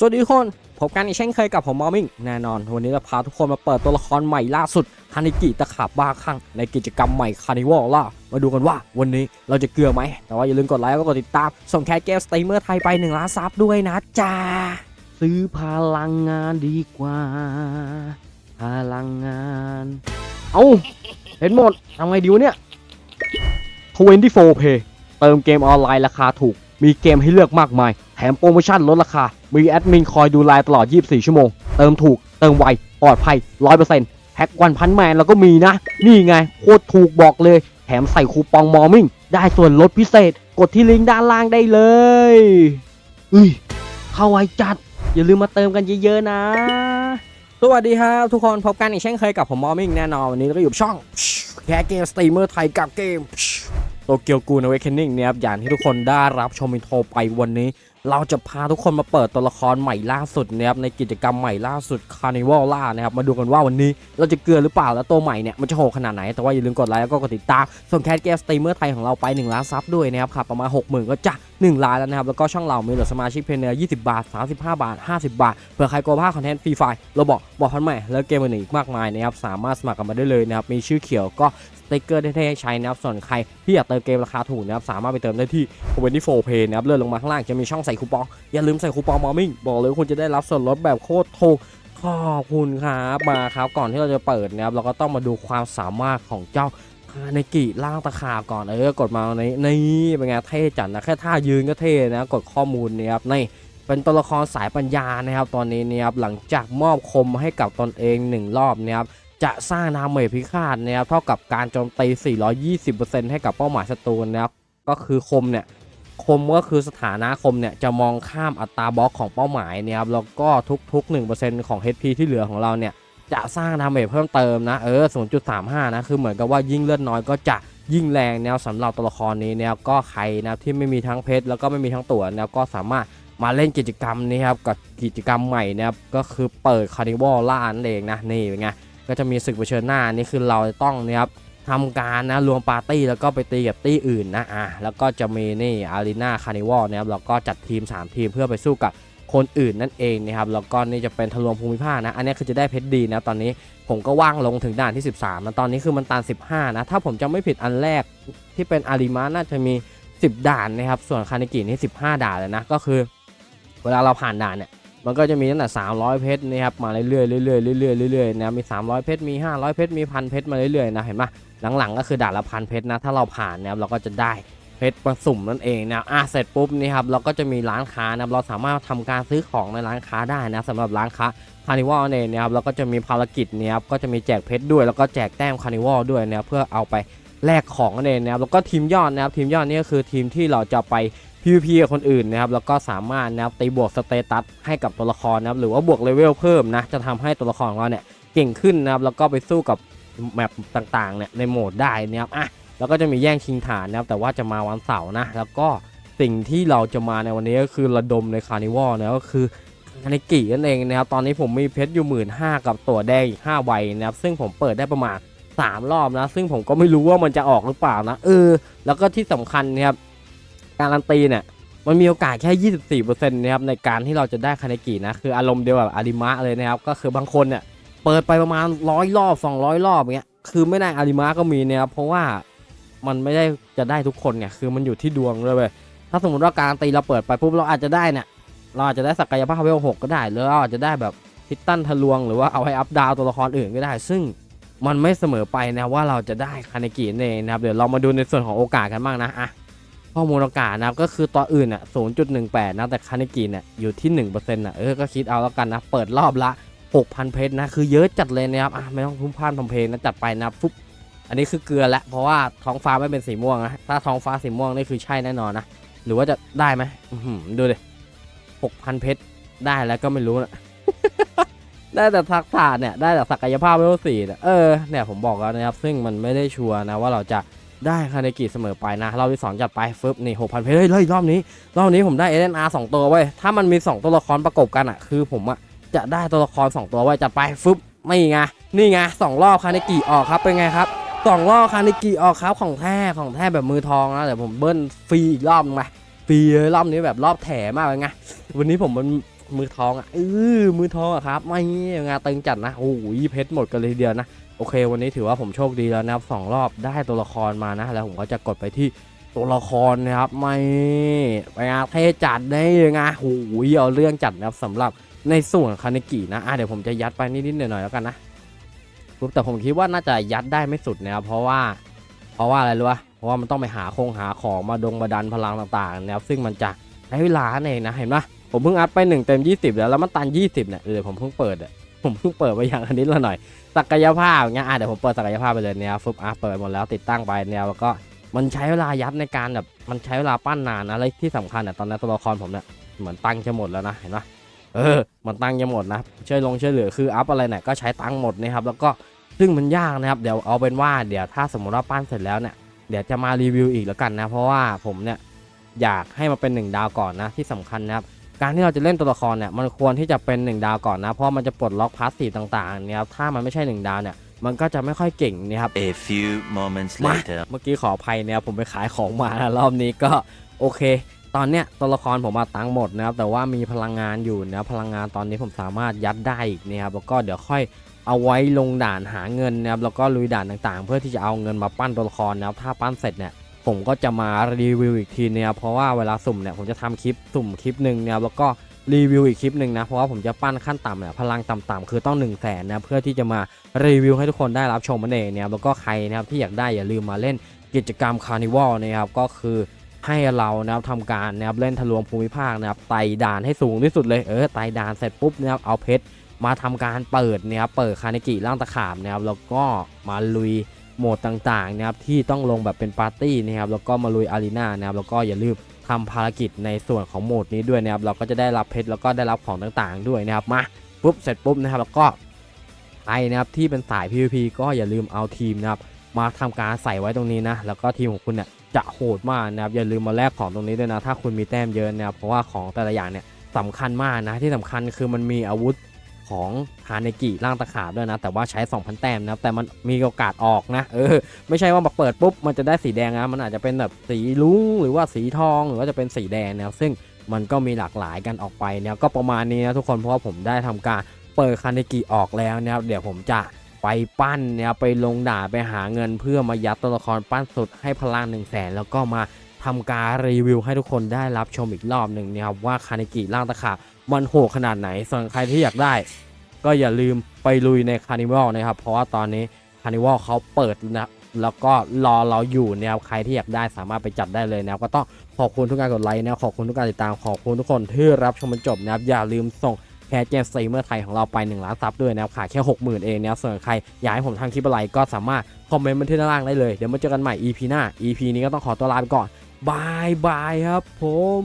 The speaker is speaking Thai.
สวัสดีทุกคนพบกันอีกเช่นเคยกับผมมอมิงแน่นอน วันนี้เราพาทุกคนมาเปิดตัวละครใหม่ล่าสุดคานิกิตะขาบบ้าคลั่งในกิจกรรมใหม่คานิวอลล่ามาดูกันว่าวันนี้เราจะเกลือไหม แต่ว่าอย่าลืมกดไลค์แล้วก็กดติดตาม ส่งแคสเกมสตรีมเมอร์ไทยไป1ล้านซับด้วยนะจ๊ะซื้อพลังงานดีกว่า พลังงาน เอาเห็นหมดทำไงดีวะเนี่ย24 Pay เติมเกมออนไลน์ราคาถูก มีเกมให้เลือกมากมาย แถมโปรโมชั่นลดราคา มีแอดมินคอยดูไลน์ตลอด 24 ชั่วโมง เติมถูก เติมไว ปลอดภัย 100%แพ็กวันพันแมนแล้วก็มีนะ นี่ไง โคตรถูกบอกเลย แถมใส่คูปองมอมิ่ง ได้ส่วนลดพิเศษ กดที่ลิงก์ด้านล่างได้เลยอุ้ยเข้าไวจัด อย่าลืมมาเติมกันเยอะๆนะ สวัสดีครับ ทุกคนพบกันอีกเช่นเคยกับผมมอมิ่งแน่นอนวันนี้เราก็อยู่ช่องแคเกมสตรีมเมอร์ไทยกับเกมโตเกียวกูนเวคเคนนิ่งเนี่ยครับอย่างที่ทุกคนได้รับชมอินโทรไปวันนี้ เราจะพาทุกคนมาเปิดตัวละครใหม่ล่าสุดนะครับในกิจกรรมใหม่ล่าสุด Carnival ล่านะครับมาดูกันว่าวันนี้เราจะเกลือหรือเปล่าแล้วตัวใหม่เนี่ยมันจะโหดขนาดไหน แต่ว่าอย่าลืมกดไลค์แล้วก็กดติดตามส่งแคสเกมสตรีมเมอร์ไทยของเราไป 1 ล้านซับด้วยนะครับครับประมาณ 60,000 ก็จะ 1 ล้านแล้วนะครับ แล้วก็ช่องเรามีเหลือสมาชิกเพียงเนื้อ20 บาท 35 บาท 50 บาทเผื่อใครกลัวพลาดคอนเทนต์ฟรีไฟล์เราบอกบอกพันใหม่แล้วเกมอื่นอีกมากมายนะครับสามารถสมัครกันมาได้เลยนะครับมีชื่อเขียวก็ ติ๊กเกอร์เท่ๆให้ใช้นะครับส่วนใครที่อยากเติมเกมราคาถูกนะครับสามารถไปเติมได้ที่ 24 Pay นะครับเลื่อนลงมาข้างล่างจะมีช่องใส่คูปอง อย่าลืมใส่คูปองมอมิ่งบอกเลยคุณจะได้รับส่วนลดแบบโคตรถูกขอบคุณครับมาครับก่อนที่เราจะเปิดนะครับเราก็ต้องมาดูความสามารถของเจ้าคาเนกิล่างตะขาบก่อนเออกดมาในนี่เป็นไงเท่จัดนะแค่ท่ายืนก็เท่นะกดข้อมูลนะครับในเป็นตัวละครสายปัญญานะครับตอนนี้นะครับหลังจากมอบคมให้กับตนเองหนึ่งรอบนะครับ จะสร้างดาเมจพิฆาตนะครับเท่ากับการโจมตี 420%ให้กับเป้าหมายศัตรูนะครับก็คือคมเนี่ยคมก็คือสถานะคมเนี่ยจะมองข้ามอัตราบล็อกของเป้าหมายนะครับแล้วก็ทุกๆ 1%ของ HP ที่เหลือของเราเนี่ยจะสร้างดาเมจเพิ่มเติมนะเออ 0.35 นะคือเหมือนกับว่ายิ่งเลือดน้อยก็จะยิ่งแรงแนวสำหรับตัวละครนี้แนะครับก็ใครนะที่ไม่มีทั้งเพชรแล้วก็ไม่มีทั้งตั๋วนะครับก็สามารถมาเล่นกิจกรรมนี้ครับกับกิจกรรมใหม่นะครับก็คือเปิดคาร์นิวัลล่านั่นเองนะนี่เป็นไง ก็จะมีศึกเผชิญหน้านี่คือเราจะต้องเนี่ยครับทำการนะรวมปาร์ตี้แล้วก็ไปตีกับตี้อื่นนะอะแล้วก็จะมีนี่อารีนาคาร์นิวัลนะครับแล้วก็จัดทีม 3 ทีมเพื่อไปสู้กับคนอื่นนั่นเองนะครับแล้วก็นี่จะเป็นทะลวงภูมิภาคนะ อันนี้คือจะได้เพชรดีนะตอนนี้ผมก็ว่างลงถึงด่านที่ 13นะตอนนี้คือมันตัน 15 นะ ถ้าผมจำไม่ผิดอันแรกที่เป็นอาริมาน่าจะมี 10 ด่านนะครับ ส่วนคานิกินี่ 15 ด่านเลยนะ ก็คือ เวลาเราผ่านด่านเนี่ย มันก็จะมีตั้งแต่300 เพชรนะครับมาเรื่อยๆเรื่อยๆเรื่อยๆเรื่อยๆนะมี 300 เพชรมี 500 เพชรมีพันเพชรมาเรื่อยๆนะเห็นปะหลังๆ ก็คือด่านละพันเพชรนะถ้าเราผ่านนะครับเราก็จะได้เพชรมาสุ่มนั่นเองนะอะเสร็จปุ๊บนี่ครับเราก็จะมีร้านค้านะครับเราสามารถทำการซื้อของในร้านค้าได้นะสำหรับร้านค้าคาร์นิวัลเนี่ยนะครับเราก็จะมีภารกิจเนี่ยครับก็จะมีแจกเพชรด้วย แล้วก็แจกแต้มคาร์นิวัลด้วยนะเพื่อเอาไปแลกของนั่นเองนะครับแล้วก็ทีมยอดนะครับทีมยอดนี่ก็คือทีมที่เราจะไป PVP กับคนอื่นนะครับแล้วก็สามารถนะครับตีบวกสเตตัสให้กับตัวละครนะครับหรือว่าบวกเลเวลเพิ่มนะจะทำให้ตัวละครของเราเนี่ยเก่งขึ้นนะครับแล้วก็ไปสู้กับแมปต่างๆเนี่ยในโหมดได้นะครับอะแล้วก็จะมีแย่งชิงฐานนะครับแต่ว่าจะมาวันเสาร์นะแล้วก็สิ่งที่เราจะมาในวันนี้ก็คือระดมในคาร์นิวัลนะก็คือคานิกินั่นเองนะครับตอนนี้ผมมีเพชรอยู่หมื่นห้ากับตัวแดงอีก5ใบนะครับซึ่งผมเปิดได้ประมาณ 3 รอบนะ ซึ่งผมก็ไม่รู้ว่ามันจะออกหรือเปล่านะเออ แล้วก็ที่สำคัญนะครับ การันตีเนี่ยมันมีโอกาสแค่ 24%นะครับในการที่เราจะได้คาเนกินะคืออารมณ์เดียวกับอาริมะเลยนะครับก็คือบางคนเนี่ยเปิดไปประมาณร้อยรอบ 200 รอบเงี้ยคือไม่ได้อาริมะก็มีนะครับเพราะว่ามันไม่ได้จะได้ทุกคนเนี่ยคือมันอยู่ที่ดวงเลยเว้ยถ้าสมมติว่าการันตีเราเปิดไปปุ๊บเราอาจจะได้เนี่ยเราอาจจะได้ศักยภาพเวลหกก็ได้หรือเราอาจจะได้แบบทิตตันทะลวงหรือว่าเอาให้อัพดาวตัวละครอื่นก็ได้ ซึ่งมันไม่เสมอไปนะว่าเราจะได้คาเนกินั่นเองนะครับเดี๋ยวเรามาดูในส่วนของโอกาสกันบ้างนะอะ ข้อมูลโอกานะครับก็คือตัวอื่นอะ0.18 นะ แต่คาเนกิเนี่ยอยู่ที่ 1%อะเออก็คิดเอาแล้วกันนะ เปิดรอบละ 6,000 เพชรนะ คือเยอะจัดเลยนะครับอะไม่ต้องพุ่มพลานทำเพลงนะจัดไปนะฟุ๊บอันนี้คือเกลือล้วเพราะว่าท้องฟ้าไม่เป็นสีม่วงนะถ้าท้องฟ้าสีม่วงนี่คือใช่แน่นอนนะหรือว่าจะได้ไหมดูดิ6,000 เพชรได้แล้วก็ไม่รู้นะได้แต่ทักษะเนี่ยได้แต่ศักยภาพเลเวลสี่เนี่ยเออเนี่ยผมบอกแล้วนะครับซึ่งมันไม่ได้ชัวร์นะว่าเราจะ ได้คาเนกิเสมอไปนะรอบที่สองจัดไปฟึบนี่หกพันเพชรเฮ้ยรอบนี้รอบนี้ผมได้เอ็นอาร์สองตัวเว้ถ้ามันมีสองตัวละครประกบกันอะคือผมอะจะได้ตัวละครสองตัวไว้จัดไปฟึบไม่ไงนี่ไงสองรอบคาเนกิออกครับเป็นไงครับสองรอบคาเนกิออกครับของแท้ของแท้แบบมือทองนะเดี๋ยวผมเบิ้ลฟรีอีกรอบนึงไปฟรีรอบนี้แบบรอบแถมากเลยไงวันนี้ผมมันมือทองอะเออมือทองอะครับไม่งานตึงจัดนะโอ้ยเพชรหมดกันเลยเดียวนะ โอเค วันนี้ถือว่าผมโชคดีแล้วนะครับสองรอบได้ตัวละครมานะ แล้วผมก็จะกดไปที่ตัวละครนะครับไม่ไปงาเทจัดได้ยังไงโอ้ยเอาเรื่องจัดนะครับสำหรับในส่วนคานิกินะอะเดี๋ยวผมจะยัดไปนิดๆหน่อยๆแล้วกันนะปุ๊บแต่ผมคิดว่าน่าจะยัดได้ไม่สุดนะครับเพราะว่า เพราะว่าอะไรรู้ปะเพราะว่ามันต้องไปหาคงหาของมาดงมาดันพลังต่างๆนะครับซึ่งมันจะใช้เวลาเองนะเห็นปะผมเพิ่งอัพไป1เต็ม 20 แล้วแล้วมันตัน 20เนี่ยเออผมเพิ่งเปิดอะ ผมเพิ่งเปิดไปอย่างนนี้ละหน่อยศักยภาพอย่างเงี้ยอะเดี๋ยวผมเปิดศักยภาพไปเลยเนี่ยฟึบอะเปิดหมดแล้วติดตั้งไปเนี่ยแล้วก็มันใช้เวลายัดในการแบบมันใช้เวลาปั้นนานนะแล้วที่สำคัญอะตอนนี้ตัวละครผมเนี่ยเหมือนตั้งจะหมดแล้วนะเห็นปะเออมันตั้งจะหมดนะช่วยลงช่วยเหลือคืออัพอะไรเนี่ยก็ใช้ตั้งหมดนะครับแล้วก็ซึ่งมันยากนะครับเดี๋ยวเอาเป็นว่าเดี๋ยวถ้าสมมติว่าปั้นเสร็จแล้วเนี่ยเดี๋ยวจะมารีวิวอีกแล้วกันนะ เพราะว่าผมเนี่ยอยากให้มาเป็น 1 ดาวก่อนนะที่สำคัญนะครับ การที่เราจะเล่นตัวละครเนี่ยมันควรที่จะเป็น 1 ดาวก่อนนะ เพราะมันจะปลดล็อกพาสซีฟต่างๆเนี่ยครับถ้ามันไม่ใช่ 1 ดาวเนี่ยมันก็จะไม่ค่อยเก่งนะครับ A few moments มา later. เมื่อกี้ขออภัยนะครับผมไปขายของมานะรอบนี้ก็โอเค ตอนเนี้ยตัวละครผมมาตังค์หมดนะครับแต่ว่ามีพลังงานอยู่นะพลังงานตอนนี้ผมสามารถยัดได้อีกนะครับแล้วก็เดี๋ยวค่อยเอาไว้ลงด่านหาเงินนะครับแล้วก็ลุยด่านต่างๆ เพื่อที่จะเอาเงินมาปั้นตัวละครนะครับถ้าปั้นเสร็จเนี่ย ผมก็จะมารีวิวอีกทีเนี่ยเพราะว่าเวลาสุ่มเนี่ยผมจะทำคลิปสุ่มคลิปหนึ่งเนี่ยแล้วก็รีวิวอีกคลิปหนึ่งนะเพราะว่าผมจะปั้นขั้นต่ำเนี่ยพลังต่ำๆคือต้อง1นึ่งแสนนะเพื่อที่จะมารีวิวให้ทุกคนได้รับชมมันเองเนี่ยแล้วก็ใครนะครับที่อยากได้อย่าลืมมาเล่นกิจกรรมคาร์นิวัลนะครับก็คือให้เรานะครับทำการนะครับเล่นทะลวงภูมิภาคนะครับไต่ด่านให้สูงที่สุดเลยเออไต่ด่านเสร็จปุ๊บนะครับเอาเพชรมาทำการเปิดนะครับเปิดคานิกิร่างตะขาบนะครับแล้วก็มาลุย โหมดต่างๆนะครับที่ต้องลงแบบเป็นปาร์ตี้นะครับแล้วก็มาลุยอารีนานะครับแล้วก็อย่าลืมทำภารกิจในส่วนของโหมดนี้ด้วยนะครับเราก็จะได้รับเพชรแล้วก็ได้รับของต่างๆ ด้วยนะครับมาปุ๊บเสร็จปุ๊บนะครับแล้วก็ใครนะครับที่เป็นสาย PVP ก็อย่าลืมเอาทีมนะครับมาทำการใส่ไว้ตรงนี้นะแล้วก็ทีมของคุณเนี่ยจะโหดมากนะครับอย่าลืมมาแลกของตรงนี้ด้วยนะถ้าคุณมีแต้มเยอะนะครับเพราะว่าของแต่ละอย่างเนี่ยสำคัญมากนะที่สำคัญคือมันมีอาวุธ ของฮาเนกิร่างตะขาบด้วยนะ แต่ว่าใช้ 2,000 แต้มนะแต่มันมีโอกาสออกนะ เออ ไม่ใช่ว่ามาเปิดปุ๊บ มันจะได้สีแดงนะ มันอาจจะเป็นแบบสีลุ้งหรือว่าสีทองหรือว่าจะเป็นสีแดงนะซึ่งมันก็มีหลากหลายกันออกไปเนี่ยก็ประมาณนี้นะทุกคนเพราะว่าผมได้ทำการเปิดคาเนกิออกแล้วนะครับเดี๋ยวผมจะไปปั้นเนี่ยไปลงด่าไปหาเงินเพื่อมายัดตัวละครปั้นสุดให้พลัง1นึ่งแสนแล้วก็มาทำการรีวิวให้ทุกคนได้รับชมอีกรอบหนึ่งนี่ยครับว่าคาเนกิร่างตะขาบ มันโหดขนาดไหน ส่วนใครที่อยากได้ ก็อย่าลืมไปลุยในคาร์นิวัลนะครับ เพราะว่าตอนนี้คาร์นิวัลเขาเปิดนะแล้วก็รอเราอยู่เนี่ยครับใครที่อยากได้สามารถไปจัดได้เลยนะครับก็ต้องขอบคุณทุกการกดไลค์นะขอบคุณทุกการติดตามขอบคุณทุกคนที่รับชมจนจบนะครับอย่าลืมส่งแคสเกมสตรีมเมอร์ไทยของเราไป1ล้านซับด้วยนะครับขายแค่ 60,000 เองนะครับส่วนใครอยากให้ผมทำคลิปอะไรก็สามารถคอมเมนต์มาที่ด้านล่างได้เลย เดี๋ยวมาเจอกันใหม่ EP หน้า EP นี้ก็ต้องขอตัวลาไปก่อนบายบายครับผม